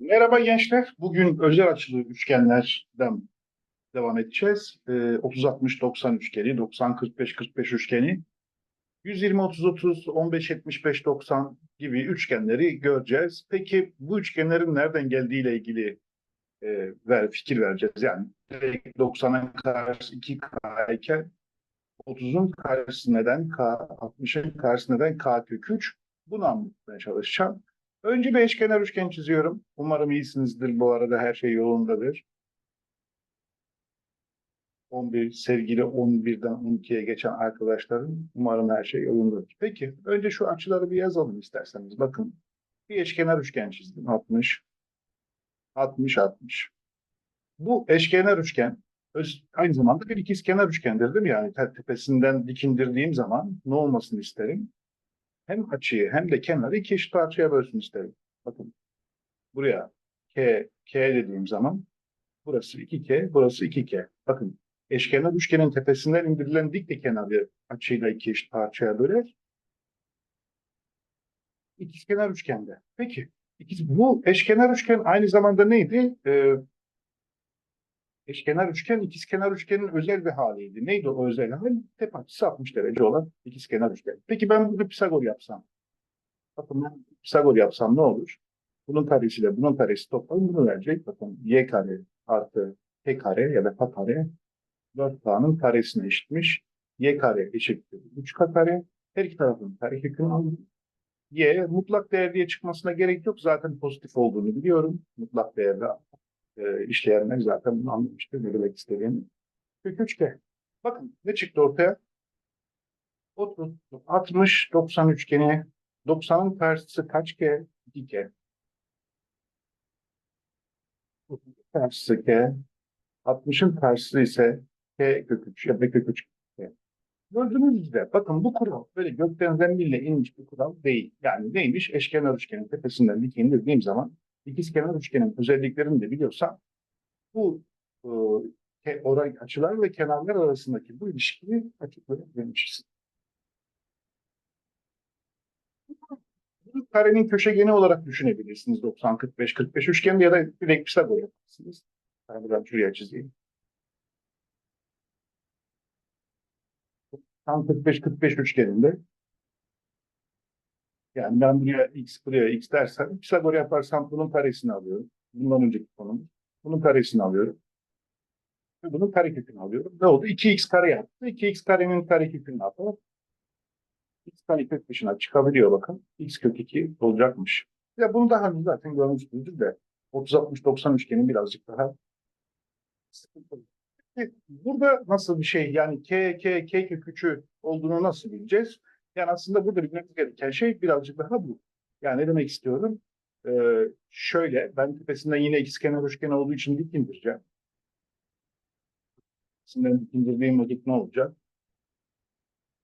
Merhaba gençler. Bugün özel açılı üçgenlerden devam edeceğiz. Ee, 30-60-90 üçgeni, 90-45-45 üçgeni, 120-30-30, 15-75-90 gibi üçgenleri göreceğiz. Peki bu üçgenlerin nereden geldiğiyle ilgili e, ver, fikir vereceğiz. Yani direkt 90'ın karşısı 2K iken 30'un karşısı neden K, 60'ın karşısı neden K kök 3? Bunu anlatmaya çalışacağım. Önce bir eşkenar üçgen çiziyorum. Umarım iyisinizdir. Bu arada her şey yolundadır. 11 sevgili 11'den 12'ye geçen arkadaşlarım umarım her şey yolundadır. Peki önce şu açıları bir yazalım isterseniz. Bakın bir eşkenar üçgen çizdim. 60 60 60. Bu eşkenar üçgen aynı zamanda bir ikizkenar üçgendir değil mi? Yani te- tepesinden dikindirdiğim zaman ne olmasını isterim? Hem açıyı hem de kenarı iki eşit parçaya bölsün isterim. Bakın buraya K, K dediğim zaman burası 2K, burası 2K. Bakın eşkenar üçgenin tepesinden indirilen dik de kenarı açıyla iki eşit parçaya böler. İkizkenar üçgende. Peki ikiz, bu eşkenar üçgen aynı zamanda neydi? Ee, eşkenar üçgen ikizkenar üçgenin özel bir haliydi. Neydi o özel hal? Tepe açısı 60 derece olan ikizkenar üçgen. Peki ben burada Pisagor yapsam. Bakın ben Pisagor yapsam ne olur? Bunun karesiyle bunun karesi toplayın bunu verecek. Bakın y kare artı t kare ya da k kare 4k'nın karesine eşitmiş. y kare eşittir 3k kare. Her iki tarafın karekökünü aldım. y mutlak değer diye çıkmasına gerek yok. Zaten pozitif olduğunu biliyorum. Mutlak değerde e, işleyenler zaten bunu anlamıştır. Ne demek istediğini. Kök 3K. Bakın ne çıktı ortaya? 30, 60, 90 üçgeni. 90'ın karşısı kaç K? 2K. Karşısı K. 60'ın karşısı ise K kök 3 ya da kök 3 K. Gördüğünüz üzere bakın bu kural böyle gökten zembille inmiş bir kural değil. Yani neymiş? Eşkenar üçgenin tepesinden dik indirdiğim zaman ikizkenar üçgenin özelliklerini de biliyorsam bu e, oran açılar ve kenarlar arasındaki bu ilişkiyi açıklayabilmişiz. Bunu karenin köşegeni olarak düşünebilirsiniz 90 45 45 üçgeni ya da direkt Pisagor yaparsınız. Ben buradan şuraya çizeyim. 90 45 45 üçgeninde yani ben buraya x buraya x dersem Pisagor yaparsam bunun karesini alıyorum. Bundan önceki konumuz. Bunun karesini alıyorum. Ve bunun karekökünü alıyorum. Ne oldu? 2x kare yaptı. 2x karenin karekökünü ne yapalım? x kare kök dışına çıkabiliyor bakın. x kök 2 olacakmış. Ya bunu daha önce zaten görmüşsünüzdür de 30-60-90 üçgenin birazcık daha sıkıntılı. Burada nasıl bir şey yani k, k, k kök 3'ü olduğunu nasıl bileceğiz? Yani aslında burada bilmemiz gereken şey birazcık daha bu. Yani ne demek istiyorum? Ee, şöyle ben tepesinden yine ikizkenar üçgen olduğu için dik indireceğim. Tepesinden dik indirdiğim vakit ne olacak?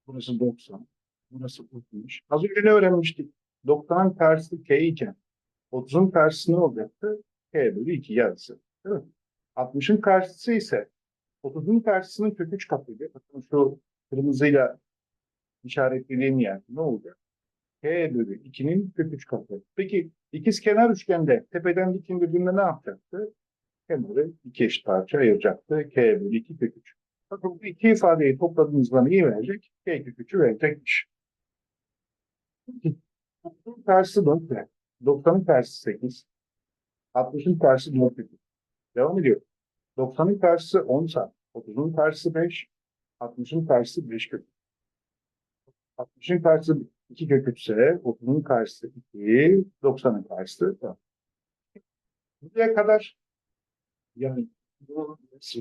Burası 90. Burası 60. Az önce ne öğrenmiştik? 90'ın karşısı k iken 30'un karşısı ne olacaktı? k bölü 2 yarısı. Değil mi? 60'ın karşısı ise 30'un karşısının kök 3 katıydı. Bakın şu kırmızıyla işaretlediğim yer ne olacak? K bölü 2'nin kök 3 katı. Peki ikiz kenar üçgende tepeden dik indirdiğinde ne yapacaktı? Kenarı iki eşit parça ayıracaktı. K bölü 2 kök 3. Bakın bu iki ifadeyi topladığınızda neyi verecek? K kök 3'ü verecekmiş. 90'ın karşısı 4 ne? 90'ın karşısı 8. 60'ın karşısı 4 kök 3. Devam ediyor. 90'ın karşısı 10 sa. 30'un karşısı 5. 60'ın karşısı 5 kök. 60'ın karşısı 2 kök 3 ise 30'un karşısı 2, 90'ın karşısı 4. Buraya kadar yani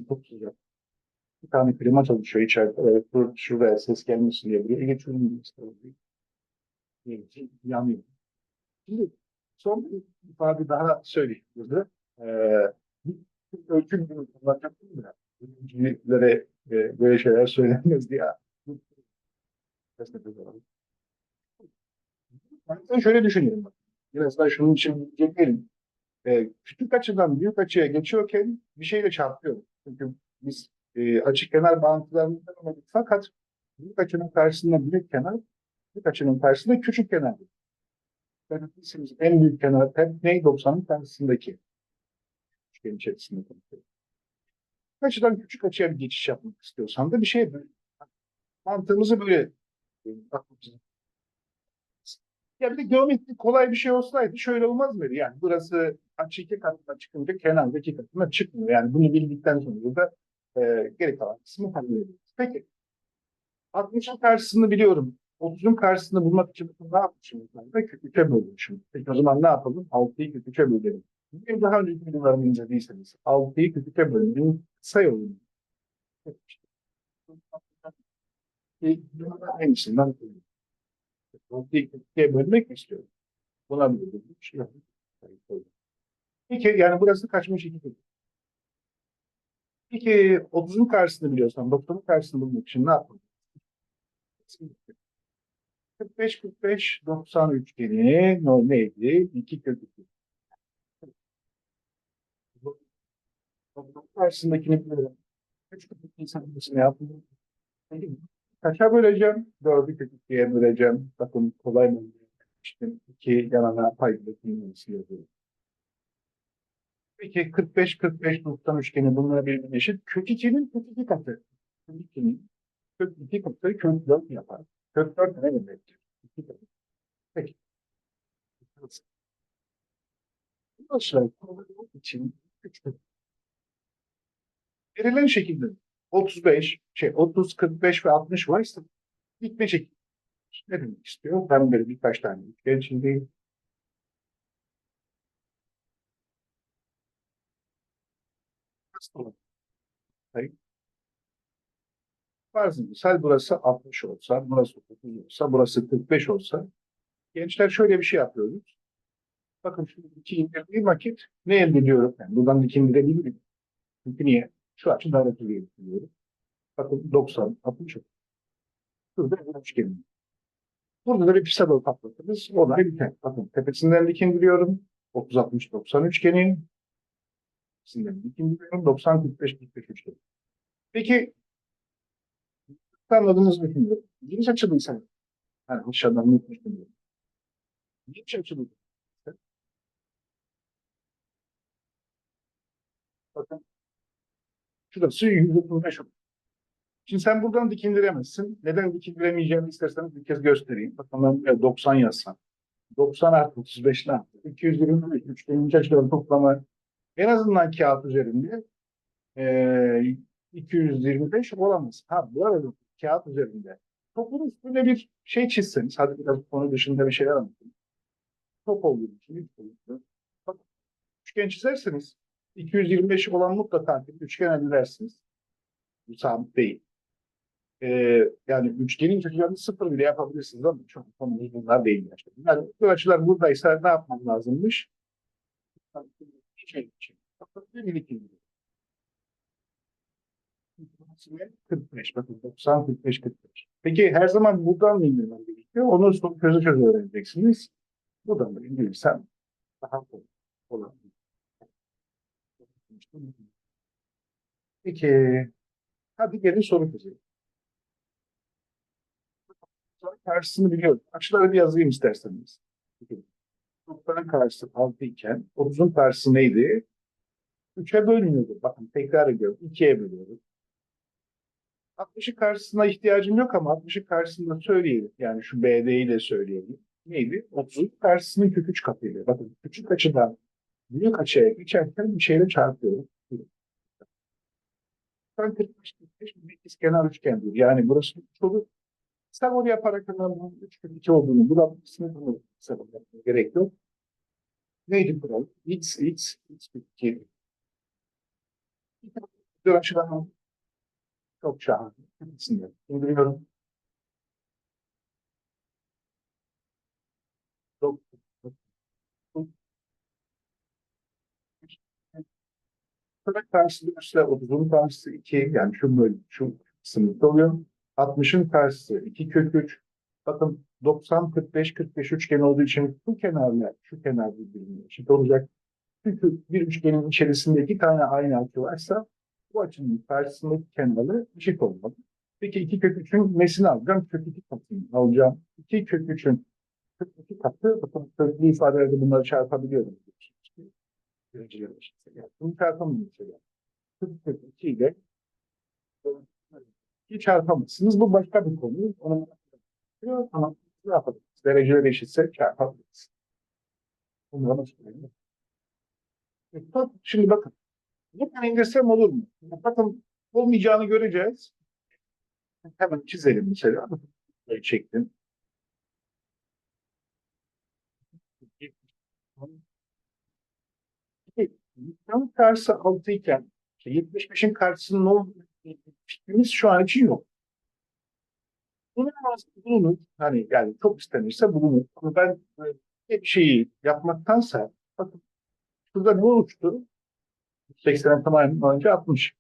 çok sıcak. Bir tane klima çalışıyor içeride. Evet, dur, şuraya ses gelmesin diye buraya geçiyorum. Yanıyor. Şimdi son bir ifade daha söyleyeyim burada. Ee, ölçüm gibi anlatacaktım da. Öğrencilere e, böyle şeyler söylenmez diye. Ben şöyle düşünüyorum. Biraz daha şunun için geçelim. Ee, küçük açıdan büyük açıya geçiyorken bir şeyle çarpıyor. Çünkü biz e, açık kenar bağıntılarından anladık. Fakat büyük açının karşısında büyük kenar, büyük açının karşısında küçük kenar. Benim en büyük kenar hep ne? 90'ın tersindeki üçgen içerisinde konuşuyorum. Açıdan küçük açıya bir geçiş yapmak istiyorsan da bir şey böyle. Mantığımızı böyle. Ya bir de geometri kolay bir şey olsaydı şöyle olmaz mıydı? Yani burası açı iki katına çıkınca kenarda iki katına çıkmıyor. Yani bunu bildikten sonra da e, geri kalan kısmı hallediyoruz. Peki. 60'ın karşısını biliyorum. 30'un karşısını bulmak için ne yapmışım? Ben de küçüke bölmüşüm. Peki o zaman ne yapalım? 6'yı küçüke bölelim. Benim daha önceki videolarımı incelediyseniz 6'yı küçüke bölmenin kısa yolunu aynısından koyuyorum. 6'yı küçüke bölmek istiyorum? Buna bölelim. Şey. Peki yani burası kaçmış iki küçük. Peki 30'un karşısını biliyorsan 90'ın karşısını bulmak için ne yapalım? 45 45 90 üçgeni no, neydi? 2 kök 2. Karşısındakini biliyorum. 3 kök 2 sayısını yaptım. Peki, Kaça böleceğim? 4'ü kök 2'ye böleceğim. Bakın kolay mı? İşte 2 yanına paydakin yazıyorum. Peki 45 45 90 üçgeni bunlar birbirine eşit. Kök 2'nin kök 2 katı. Kök 2'nin kök 2 katı kök 4 yapar. Kök 4 ne demektir? 2 katı. Peki. Aşağı yukarı için 3 katı. Verilen şekilde 35, şey 30, 45 ve 60 varsa dikme şekli. Ne demek istiyor? Ben böyle birkaç tane üçgen içindeyim. Olur? Hayır. Farzı misal burası 60 olsa, burası 30 olsa, burası 45 olsa gençler şöyle bir şey yapıyoruz. Bakın şu iki indirdiğim vakit ne elde ediyorum? Yani buradan iki indirebilirim. Çünkü niye? Şu açı daha da biliyorum. Bakın 90, 60 oldu. Şurada bir üçgenim. Burada da bir Pisagor patlatırız. O da biter. Bakın tepesinden dik indiriyorum. 30, 60, 90 üçgeni. Tepesinden dik indiriyorum. 90, 45, 45 üçgeni. Peki anladınız mı bilmiyorum. Geniş açılıysa hani aşağıdan unutmuştum. Geniş açılı. Bakın şurası 135 olur. Şimdi sen buradan dik indiremezsin. Neden dik indiremeyeceğimi isterseniz bir kez göstereyim. Buraya 90 yazsam. 90 artı 35 ne yaptı? 225 üçgenin açıları toplamı en azından kağıt üzerinde e, 225 olamaz. Ha bu arada kağıt üzerinde topun üstüne bir şey çizseniz, hadi biraz konu dışında bir şeyler anlatayım. Top olduğu için boyutlu. Bak, üçgen çizerseniz 225 olan mutlaka bir üçgen edersiniz. Sabit değil. Ee, yani üçgenin köşelerini sıfır bile yapabilirsiniz ama çok konumuz bunlar değil. Yani bu açılar buradaysa ne yapmam lazımmış? Şey indiriyor. 45, bakın 90, 45, 45. Peki her zaman buradan mı indirmem gerekiyor? Onu çöze çöze öğreneceksiniz. Buradan da indirirsem daha kolay olabilir. Peki, hadi gelin soru çözelim. Karşısını biliyorum. Açıları bir yazayım isterseniz. Noktanın karşısı 6 iken 30'un karşısı neydi? 3'e bölmüyordu. Bakın tekrar ediyorum. 2'ye bölüyorum. 60'ın karşısına ihtiyacım yok ama 60'ın karşısında söyleyelim. Yani şu BD'yi de söyleyelim. Neydi? 30'un karşısının kök 3 katıydı. Bakın küçük açıdan büyük açıya geçerken bir şeyle çarpıyorum. Ben 45 45 bir ikizkenar üçgendir. Yani burası 3 olur. Pisagor yaparak hemen bunun 3 kök 2 olduğunu bulabilirsiniz. Bunu Pisagor yapmaya gerek yok. Neydi kural? X, X, X kök 2. Bir açıdan çok şahane. Hepsini indiriyorum. 40 karşısı 3 ile 30'un karşısı 2 yani şu, bölüm, şu sınıfta oluyor. 60'ın karşısı 2 kök 3. Bakın 90, 45, 45 üçgen olduğu için bu kenarlar, şu kenar birbirine eşit olacak. Çünkü bir üçgenin içerisinde iki tane aynı açı varsa bu açının karşısındaki kenarı eşit olmalı. Peki 2 kök 3'ün nesini alacağım? Kök 2 katını alacağım. 2 kök 3'ün kök 2 katı, bakın köklü ifadelerde bunları çarpabiliyorum. Eşitse. Yani bunu çarpamıyorum mesela. 42 ile ki çarpamazsınız. Bu başka bir konu. Onu yapıyor ama ne yapabiliriz? Dereceler eşitse çarpabiliriz. Söyleyin. E, bak, Şimdi bakın. Buradan indirsem olur mu? Bakın olmayacağını göreceğiz. Hemen çizelim mesela. Çektim. Tam karşısı 6 iken işte 75'in karşısının ne olduğunu fikrimiz şu an için yok. Bulunmaz, bulunur. Hani yani çok istenirse bulunur. Ama ben e, bir şeyi yapmaktansa bakın şurada ne oluştu? 80'e tamamen önce 60.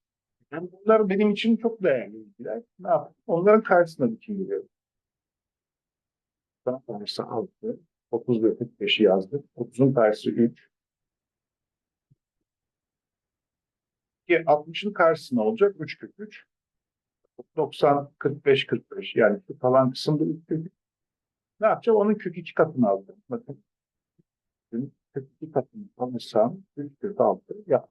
Yani bunlar benim için çok değerli bilgiler. Ne yapayım? Onların karşısına bütün giriyorum. Daha karşısı 6. 30 ve 45'i yazdık. 30'un karşısı 3. Ki 60'ın karşısına olacak 3 kök 3. 90, 45, 45. Yani şu kalan kısımda 3 kök 3. Ne yapacağım? Onun kök 2 katını aldım. Bakın. Kök 2 katını alırsam 3 kök 6 yap.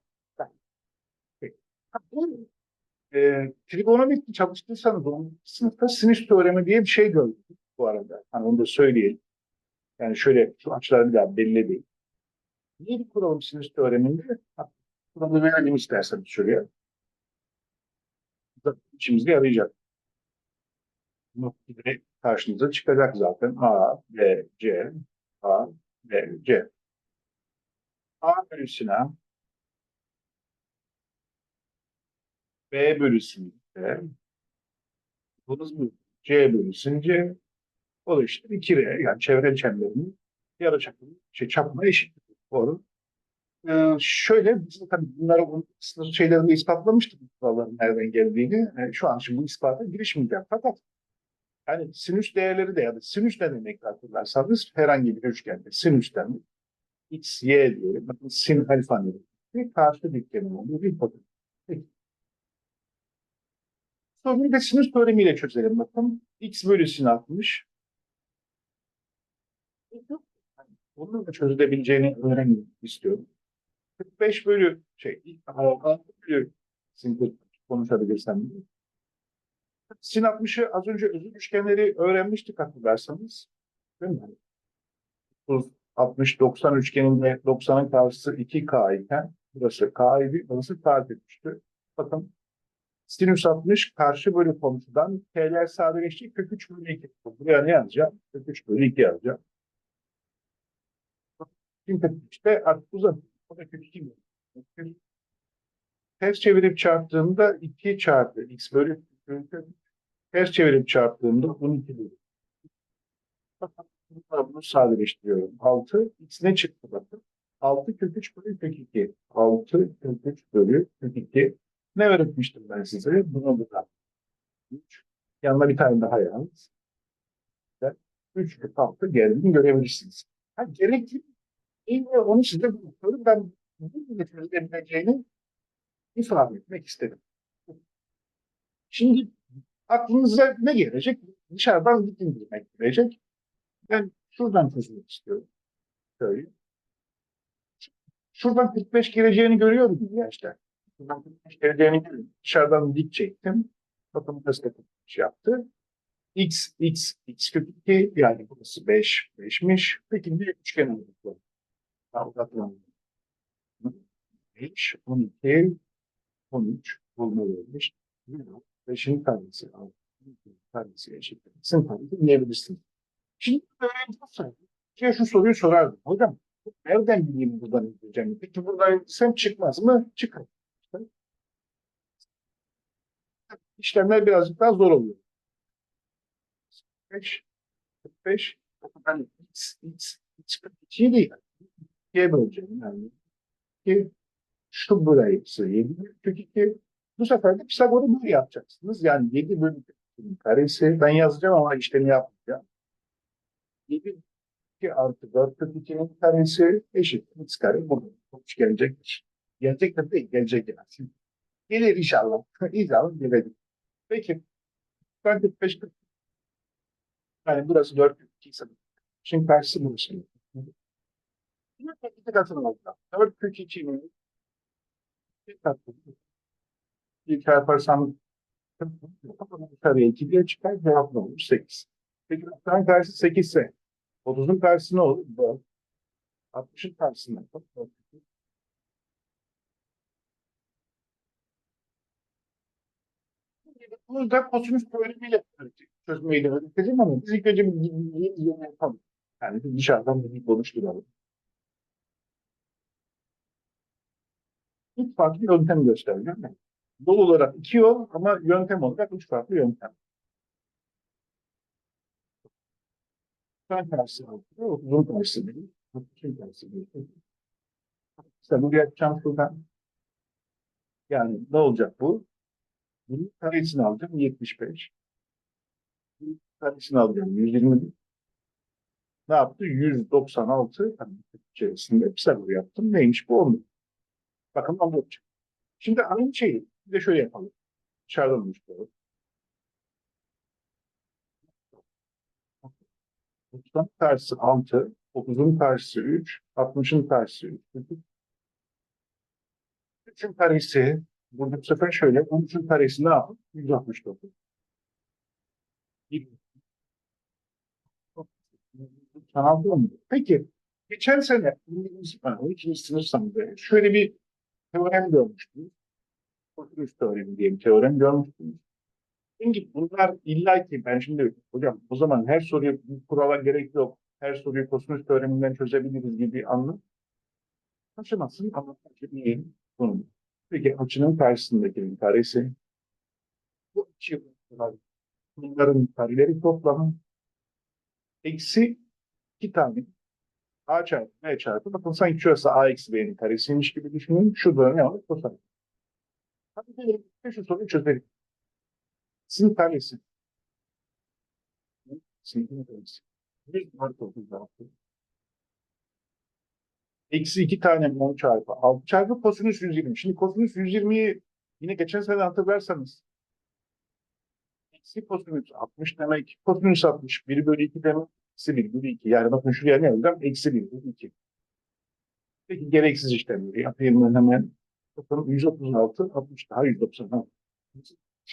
E, trigonometri çalıştıysanız onun sınıfta sinüs teoremi diye bir şey gördük bu arada. Hani onu da söyleyelim. Yani şöyle şu açıları bir belli değil. Niye bir kuralım sinüs teoreminde? Kuralı verelim isterseniz şuraya. İçimizde yarayacak. Nokta direkt karşınıza çıkacak zaten. A, B, C, A, B, C. A bölü Sinan B bölüsünde bunuz bu C bölüsün C o da işte 2R yani çevre çemberinin yarı çapı şey, çapına eşit. Doğru. Ee, şöyle biz de tabii bunları bu sınır şeylerini ispatlamıştık bu kuralların nereden geldiğini. Ee, şu an şimdi bu ispata girişmeyeceğim. Fakat yani sinüs değerleri de ya da sinüs ne demek hatırlarsanız herhangi bir üçgende sinüsten x, y diyelim. Bakın sin alfa bir karşı diklemin olduğu bir hipotenüs. Soruyu da sinüs teoremiyle çözelim bakın. X bölü sin 60. Bunun da çözülebileceğini öğrenmek istiyorum. 45 bölü şey, 6 bölü sin 40 konuşabilirsem. Sin 60'ı az önce özür üçgenleri öğrenmiştik hatırlarsanız. Değil mi? 30, 60, 90 üçgeninde 90'ın karşısı 2K iken burası K idi, burası K düştü. Bakın Sinüs 60 karşı bölü komşudan T'ler sadeleşti. Kök 3 bölü 2. Buraya ne yazacağım? Kök 3 bölü 2 yazacağım. Şimdi 3'te artık uzat. Da kök 2 bölü. Ters çevirip çarptığımda 2 çarpı x bölü kök 3. Ters çevirip çarptığımda 12 bölü. Bunu sadeleştiriyorum. 6 x ne çıktı bakın. 6 kök 3 bölü kök 2. 6 kök 3 bölü kök 2. Ne öğretmiştim ben size? Bunu burada. 3. Yanına bir tane daha yaz. 3 kapta geldiğini görebilirsiniz. Ha, gerekli değil? Onu size bırakıyorum. Ben bu getirebileceğini ifade etmek istedim. Şimdi aklınıza ne gelecek? Dışarıdan bir indirmek gelecek. Ben şuradan çözmek istiyorum. Şöyle. Şuradan 45 geleceğini görüyorum gençler geleceğini dışarıdan dik çektim. Bakın nasıl şey yaptı. X, X, X kök 2 yani burası 5, 5'miş. Peki bir üçgen oldu. Aldatlandı. 5, 12, 13 bulma vermiş. 5'in tanesi, 6'ın tanesi eşittir. Sizin tanesi bilebilirsiniz. Şimdi öğrenci olsaydı, şu soruyu sorardım. Hocam nereden bileyim buradan indireceğim? Peki buradan indirsem çıkmaz mı? Çıkar. işlemler birazcık daha zor oluyor. 45, 45, ben x, x, x 42 değil. İkiye böleceğim yani. Ki şu burayı sayayım. Kök 2. Bu sefer de Pisagor'u böyle yapacaksınız. Yani 7 bölü karesi ben yazacağım ama işlemi yapmayacağım. 7 2 artı 4 kök 2'nin karesi eşit. X kare burada. Sonuç gelecektir. Gelecek de değil, gelecek yani. Gelir inşallah. inşallah gelir. Peki. Ben 45 40. Yani burası 4 2 ise Şimdi karşısı burası. Yine iki katını alacağım. 4 kök 2 mi? Bir katı. Bir çarparsam yukarıya 2 diye çıkar. Cevap ne olur? 8. Peki 90'ın karşısı 8 ise 30'un karşısı ne olur? 4. 60'ın karşısı ne olur? Burada kosinüs teoremiyle çözmeyi de öğreteceğim ama biz ilk önce bir yapalım. Yani dışarıdan bir konuşturalım. Üç farklı yöntem göstereceğim. ben. Yol olarak iki yol ama yöntem olarak üç farklı yöntem. Ön tersi altı, uzun tersi değil. Uzun tersi değil. İşte bu yapacağım şuradan. Yani ne olacak bu? Bunun karesini alacağım 75. Bunun karesini alacağım 120. Ne yaptı? 196 hani içerisinde bir yaptım. Neymiş bu? 10. Bakın anlatacağım. Şimdi aynı şeyi bir de şöyle yapalım. Dışarıdan oluşturalım. 30'un karşısı 6, 30'un karşısı 3, 60'ın karşısı 3. 3'ün karesi Burada bu sefer şöyle, 13'ün karesi ne yapın? 169. Sanal mı? Peki, geçen sene, ha, 12. sınıf sanırım, şöyle bir teorem görmüştüm. Kurtuluş teoremi diye bir teorem görmüştüm. Şimdi bunlar illa ki ben şimdi hocam o zaman her soruyu kurala gerek yok. Her soruyu kosinüs teoreminden çözebiliriz gibi anlam. Taşımasın anlatmak için bunu. Peki açının karşısındaki karesi bu açı bunların kareleri toplamı eksi iki tane a çarpı b çarpı bakın sanki şurası a eksi b'nin karesiymiş gibi düşünün. Şurada ne var? Kosinüs. Hadi gelin şu soruyu çözelim. Sin karesi. Sin karesi. 100 artı 36. Eksi 2 tane mol çarpı 6 çarpı kosinüs 120. Şimdi kosinüs 120'yi yine geçen sene hatırlarsanız eksi kosinüs 60 demek. Kosinüs 60 1 bölü 2 demek. Eksi 1 bölü 2. Yani bakın şuraya ne yazacağım? Eksi 1 bölü 2. Peki gereksiz işlemleri yapayım ben hemen. Bakın 136, 60 daha 196.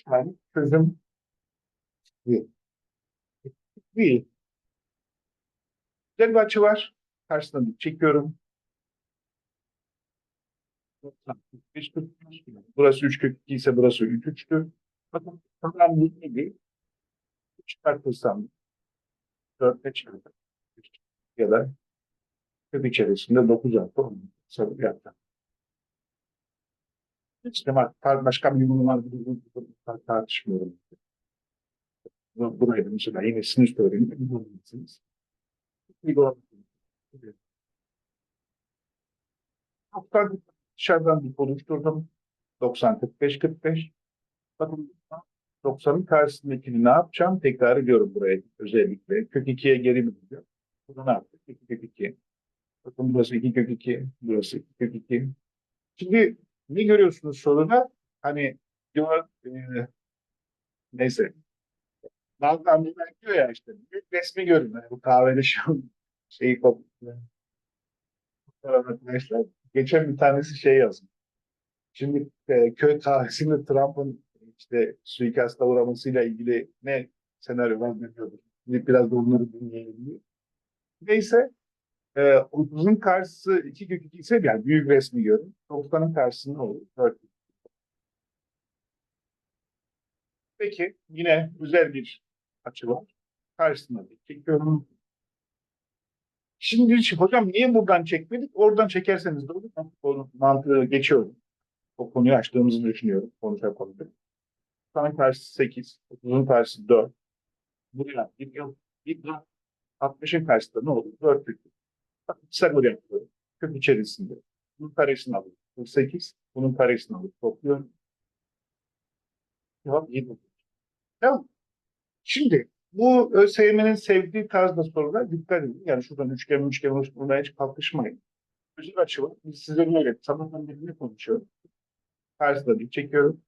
Yani çözüm bir. Bir. Güzel bir açı var. Karşısına bir çekiyorum. Burası 3 kök 2 ise burası 3 3'tü. Bakın tamam neydi? Çıkartırsam 4'e çıkartır. Ya da kök içerisinde 9 artı 10 sarı yaptım. İşte bak başka bir yorum var tartışmıyorum. Burayı mesela yine sinüs teoremi bulabilirsiniz. Hatta dışarıdan bir oluşturdum. 90 45 45. Bakın 90'ın karşısındakini ne yapacağım? Tekrar ediyorum buraya özellikle. Kök 2'ye geri mi gidiyor? Bunu ne yaptık? 2 kök 2. Bakın burası 2 kök 2. Burası 2 kök 2. Şimdi ne görüyorsunuz soruda? Hani diyor e, neyse. Nazlı diyor ya işte büyük resmi görün. Yani bu kahvede şu şeyi koptu. Arkadaşlar geçen bir tanesi şey yazmış. Şimdi e, köy kahvesinde Trump'ın işte suikasta uğramasıyla ilgili ne senaryo anlatıyordur. Biraz da onları dinleyelim diye. Neyse e, 30'un karşısı 2 kök 2 ise yani büyük resmi görün. 90'ın karşısı ne olur? 4 Peki yine güzel bir açı var. Karşısına diktik görün. Şimdi hocam niye buradan çekmedik? Oradan çekerseniz de olur. Mantığı geçiyorum. O konuyu açtığımızı düşünüyorum. Konuşa konuşa. 30'dan tersi 8, 30'un tersi 4. Buraya bir yıl, bir gram 60'ın karşısında ne olur? 4 büyüklük. Bak Pisagor yapıyorum. Küp içerisinde. Bunun karesini alıyorum. 48. Bunun karesini alıp topluyorum. Cevap 7. Tamam. Şimdi bu ÖSYM'nin sevdiği tarzda sorular dikkat edin. Yani şuradan üçgen, üçgen oluşturmaya hiç kalkışmayın. Özel açı var. Biz size öyle tamamen birbirine konuşuyoruz. Karşıda bir çekiyorum.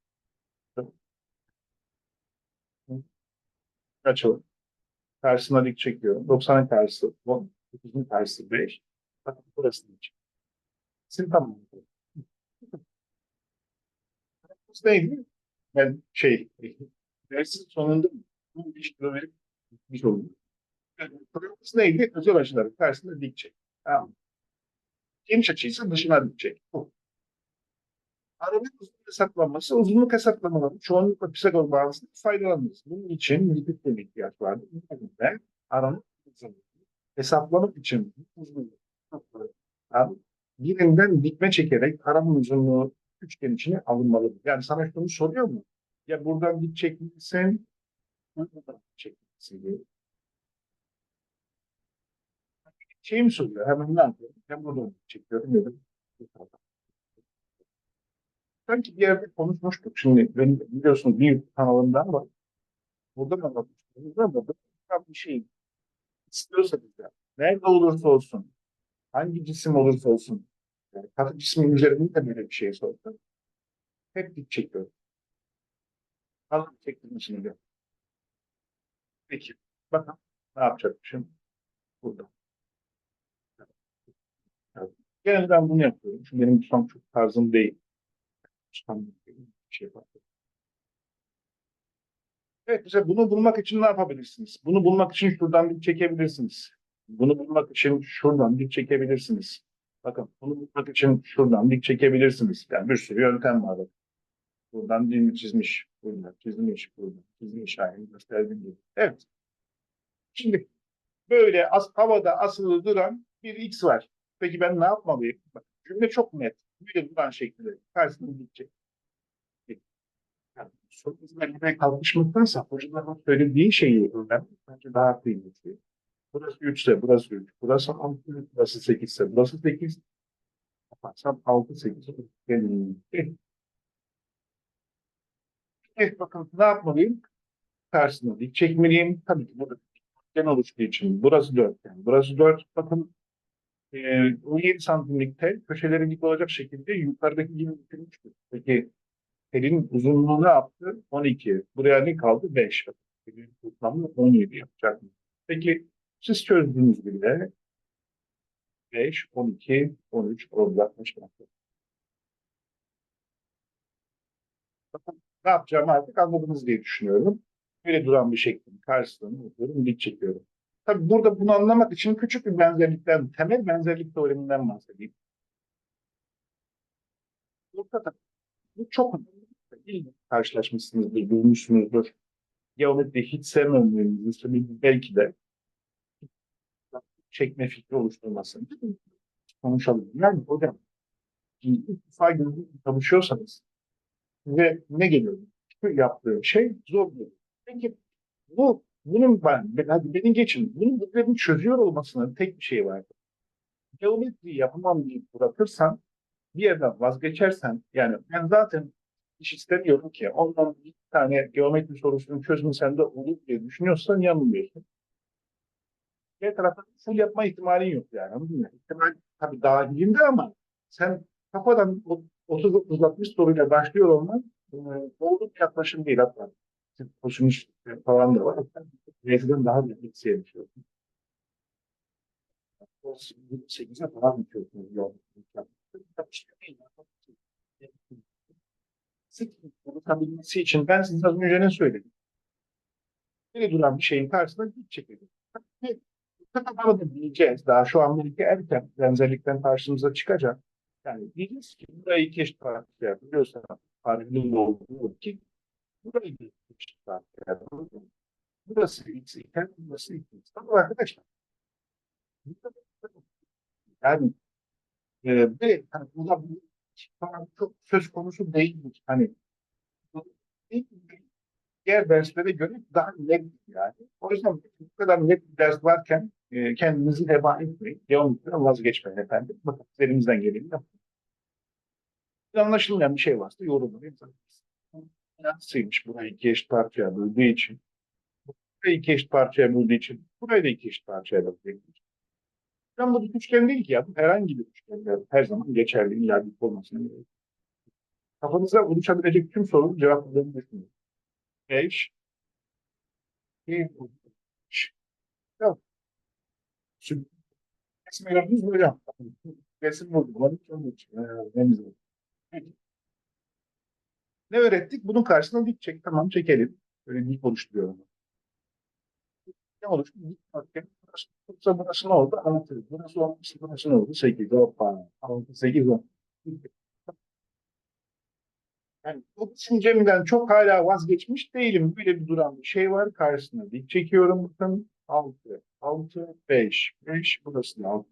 Var. Karşısına dik çekiyorum. 90'ın karşısı 10. 9'un karşısı 5. Bakın burası dik. Sin tamam. Burası neydi? Ben şey dersin sonunda bu iş verip gitmiş oldum. Yani, Burası neydi? Özel açıları karşısında dik çek. Tamam. Geniş açıysa dışına dik çek. Bu. Arabanın uzunluk hesaplanması, uzunluk hesaplamaları çoğunlukla Pisagor bağlantısında faydalanırız. Bunun için nitelikli bir ihtiyaç vardır. Ve aranın uzunluğu hesaplamak için uzunluğu birinden dikme çekerek aranın uzunluğu üçgen içine alınmalıdır. Yani sana şunu soruyor mu? Ya buradan dik çekmişsin, buradan dik çekmişsin diye. Şey mi soruyor? Hemen ne yapıyorum? Ben buradan çekiyorum. Ya da. Sanki bir yerde konuşmuştuk. Şimdi benim biliyorsunuz bir YouTube kanalımdan var. Burada mı anlatmıştım? Ama da bir şey istiyorsanız da nerede olursa olsun, hangi cisim olursa olsun, yani katı cismin üzerinde de böyle bir şey sordu. Hep dik çekiyorum. Kalın çektim şimdi. Peki. Bakın ne yapacakmışım? Burada. Genelde ben bunu yapıyorum. Çünkü benim son çok tarzım değil. Şey var. Evet, mesela bunu bulmak için ne yapabilirsiniz? Bunu bulmak için şuradan bir çekebilirsiniz. Bunu bulmak için şuradan bir çekebilirsiniz. Bakın, bunu bulmak için şuradan bir çekebilirsiniz. Yani bir sürü yöntem var. Buradan dilini çizmiş, buradan çizmiş, buradan çizmiş, aynı gösterdiğim gibi. Evet. Şimdi böyle as havada asılı duran bir X var. Peki ben ne yapmalıyım? Bak, cümle çok net. Böyle duran şeklinde. Karşısına gidecek. Yani sorumuzu vermeye kalkışmaktansa hocaların söylediği şeyi öğrenmek bence daha kıymetli. Burası 3 ise burası 3, burası 6, burası 8 ise burası 8. Yaparsam 6, 8. Evet. Evet bakın ne yapmalıyım? Karşısına dik çekmeliyim. Tabii ki burada dikdörtgen oluştuğu için burası dörtgen, burası 4. Bakın e, 17 santimlik tel köşeleri dik olacak şekilde yukarıdaki gibi bükülmüştür. Peki telin uzunluğu ne yaptı? 12. Buraya ne kaldı? 5. Telin toplamı 17 yapacak. Peki siz çözdüğünüz bile 5, 12, 13 olacakmış. Bakın ne yapacağım artık anladınız diye düşünüyorum. Böyle duran bir şeklin karşısına yapıyorum, dik çekiyorum. Tabii burada bunu anlamak için küçük bir benzerlikten, temel benzerlik teoreminden bahsedeyim. Burada bu çok önemli. İyi karşılaşmışsınızdır, duymuşsunuzdur. Geometri hiç sevmememizin sebebi belki de çekme fikri oluşturması. Konuşalım. Yani hocam, ilk defa gözlükle çalışıyorsanız ve ne geliyor? Şu yaptığım şey zor geliyor. Peki bu bunun ben, ben hadi beni geçin. Bunun problemini çözüyor olmasının tek bir şey var. Geometri yapamam deyip bırakırsan bir yerden vazgeçersen yani ben zaten iş istemiyorum ki ondan bir tane geometri sorusunu çözmesen de olur diye düşünüyorsan yanılmıyorsun. Diğer taraftan full yapma ihtimalin yok yani. Anladın mı? İhtimal tabii dahilinde ama sen kafadan 30-60 soruyla başlıyor olman e, doğru yaklaşım değil hatta. Hoşunuz falan da var. Reziden daha eksi yaşıyorsun. 8'e daha kötü yol. Sık unutabilmesi için ben size az önce ne söyledim? Böyle duran bir şeyin karşısına dik çekelim. Mutlaka da bileceğiz. Daha şu an belki erken benzerlikten karşımıza çıkacak. Yani diyeceğiz ki burayı keşif parçası yapıyorsa haricinde olduğu ki burayı yapıyorsa burası x iken burası x. Tamam arkadaşlar. Yani e, ve hani, burada bu falan çok söz konusu değildir. Hani diğer derslere göre daha net yani. O yüzden bu kadar net bir ders varken e, kendinizi heba etmeyin. Devamlıkla vazgeçmeyin efendim. Bakın elimizden geleni yapın. Bir anlaşılmayan bir şey varsa yorumları Nasılmış burayı iki eşit parçaya böldüğü için. Burayı iki eşit parçaya böldüğü için. Burayı da iki eşit parçaya böldüğü için. Ben bu bir üçgen değil ki ya. Herhangi bir üçgen. Her zaman geçerli. İlla bir olmasına gerek. Kafanızda oluşabilecek tüm sorunun cevaplarını düşünün. 5 2 Yok. Şu resmi gördünüz mü hocam? Resim buldum. Ee, Ne güzel. Peki. Ne öğrettik? Bunun karşısına dik çek. Tamam çekelim. Böyle dik oluşturuyorum. Ne oluştu? Dik dörtgen. Burası, burası ne oldu? 6. Burası 12. Burası ne oldu? 8. Hoppa. 6, 8, 10. Yani bu düşüncemden çok hala vazgeçmiş değilim. Böyle bir duran bir şey var. Karşısına dik çekiyorum. Bakın 6, 6, 5, 5. Burası da 6.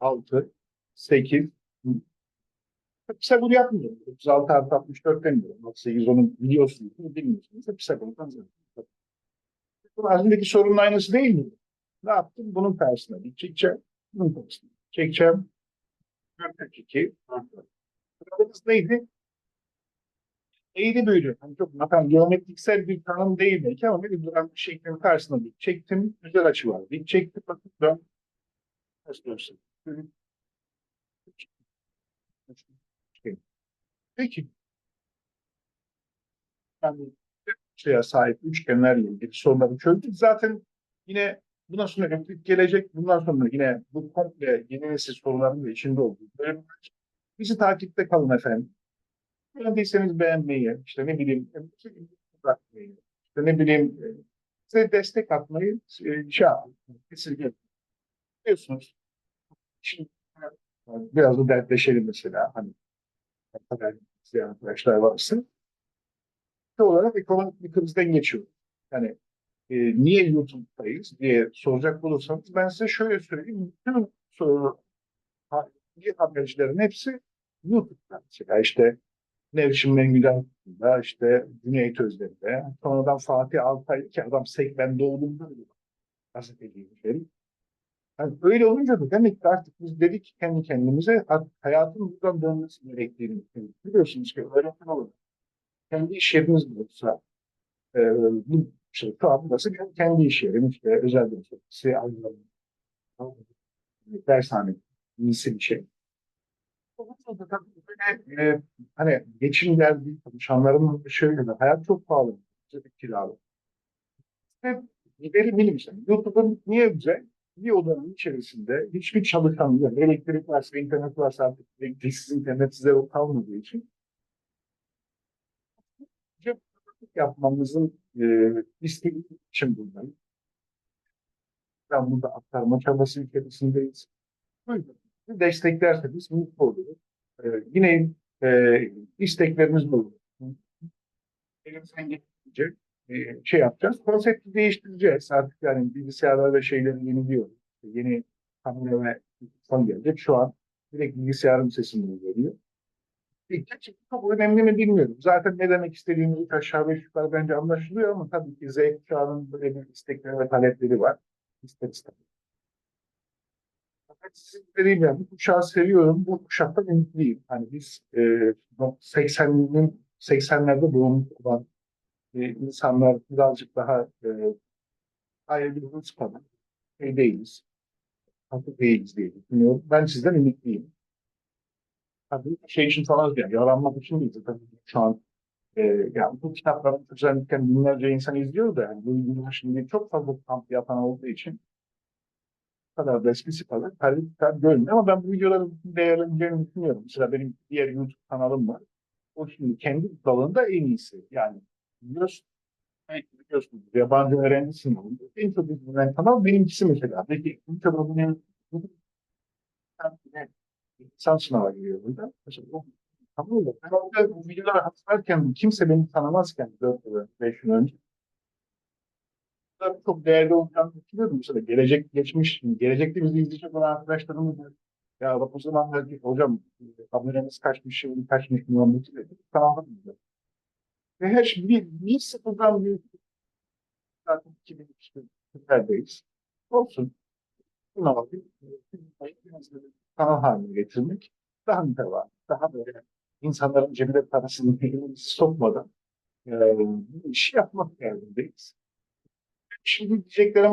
6, 8, 10. Pisagor yapmıyorum. 36 artı 64 demiyorum. 68 onu biliyorsunuz mu bilmiyorsunuz da Pisagor'dan zaten. Azimdeki sorunun aynısı değil mi? Ne yaptım? Bunun tersine bir çekeceğim. Bunun tersine çekeceğim. 4 kök 2. Kuralımız neydi? Eğri büyüdü. Yani çok zaten geometriksel bir tanım değil belki ama bir duran bir şeklin karşısına dik çektim. Güzel açı var. Dik çektim. Bakın dön. Nasıl dönsün? Peki. Yani şeye sahip üçgenlerle ilgili soruları çözdük. Zaten yine buna sonra elektrik gelecek. Bundan sonra yine bu komple yeni nesil soruların da içinde olduğu bölümler. Bizi takipte kalın efendim. Beğendiyseniz beğenmeyi, işte ne bileyim, bırakmayı, işte ne bileyim, size destek atmayı e, şey yapın, esirgeyin. Biliyorsunuz, şimdi biraz da dertleşelim mesela, hani kadar izleyen arkadaşlar varsa. Ne olarak ekonomik bir krizden geçiyoruz. Yani e, niye YouTube'dayız diye soracak olursanız ben size şöyle söyleyeyim. Bütün soru, ha, habercilerin hepsi YouTube'da. Mesela işte Nevşin Mengü'den işte Cüneyt Özden'de sonradan Fatih Altay ki adam sekmen doğduğunda bile gazeteciymiş herif. Yani öyle olunca da demek ki artık biz dedik kendi kendimize hayatın buradan dönmesi gerektiğini biliyorsunuz ki öğretmen olur. Kendi iş yeriniz olsa e, bu şey, an burası benim kendi iş yerim işte özel bir aynı dershane, iyisi bir şey. Bu da tabii böyle, e, hani geçim geldiği çalışanların bir şöyle de hayat çok pahalı. Üstelik kiralı. Ve gideri bilim işte. YouTube'un niye güzel? Bir odanın içerisinde hiçbir çalışan yok. Elektrik varsa, internet varsa artık elektriksiz, internetsiz ev kalmadığı için yapmamızın e, isteği için buradayım. Ben burada aktarma çabası içerisindeyiz. Buyurun desteklerseniz mutlu oluruz. Ee, yine e, isteklerimiz olur. Elimizden gelince e, şey yapacağız. Konsepti değiştireceğiz. Artık yani bilgisayarlar ve şeyleri yeniliyoruz. Yeni kamera ve mikrofon gelecek. Şu an direkt bilgisayarın sesini veriyor. E, gerçekten çok önemli mi bilmiyorum. Zaten ne demek istediğimiz üç aşağı beş yukarı bence anlaşılıyor ama tabii ki Z kuşağının böyle bir istekleri ve talepleri var. İster istemez. Fakat sizin dediğim yani bu kuşağı seviyorum. Bu kuşaktan ümitliyim. Hani biz e, 80'lerin 80'lerde doğmuş olan e, insanlar birazcık daha e, ayrılığımız kadar şey değiliz. Haklı değiliz diye düşünüyorum. Ben sizden ümitliyim. Tabii şey için falan yani yaranmak için değil. Tabii şu an e, yani bu kitapların özellikle binlerce insan izliyor da yani bu şimdi çok fazla kamp yapan olduğu için kadar da eskisi kadar kalitler görmüyor. Ama ben bu videoların değerleneceğini düşünüyorum. Mesela benim diğer YouTube kanalım var. O şimdi kendi dalında en iyisi. Yani biliyorsun, belki yabancı öğrenci sınavında en çok izlenen kanal benimkisi mesela. Peki bu benim insan sınava giriyor burada. Mesela o Tamam mı? Ben orada bu videoları hazırlarken kimse beni tanımazken 4 yıl, 5 yıl önce çok değerli olacağını düşünüyorum. Mesela gelecek geçmiş, gelecekte bizi izleyecek olan arkadaşlarımız da ya bak o zaman belki hocam abonelerimiz kaçmış, kaçmış muhabbeti dedi. Tamam mı? Ve her şey bir, bir sıfırdan bir zaten 2003'lüklerdeyiz. Olsun. Buna bakın. Kanal haline getirmek daha mütevazı, daha böyle insanların cebine parasını sokmadan e, bu işi yapmak derdindeyiz. Şimdi diyeceklerim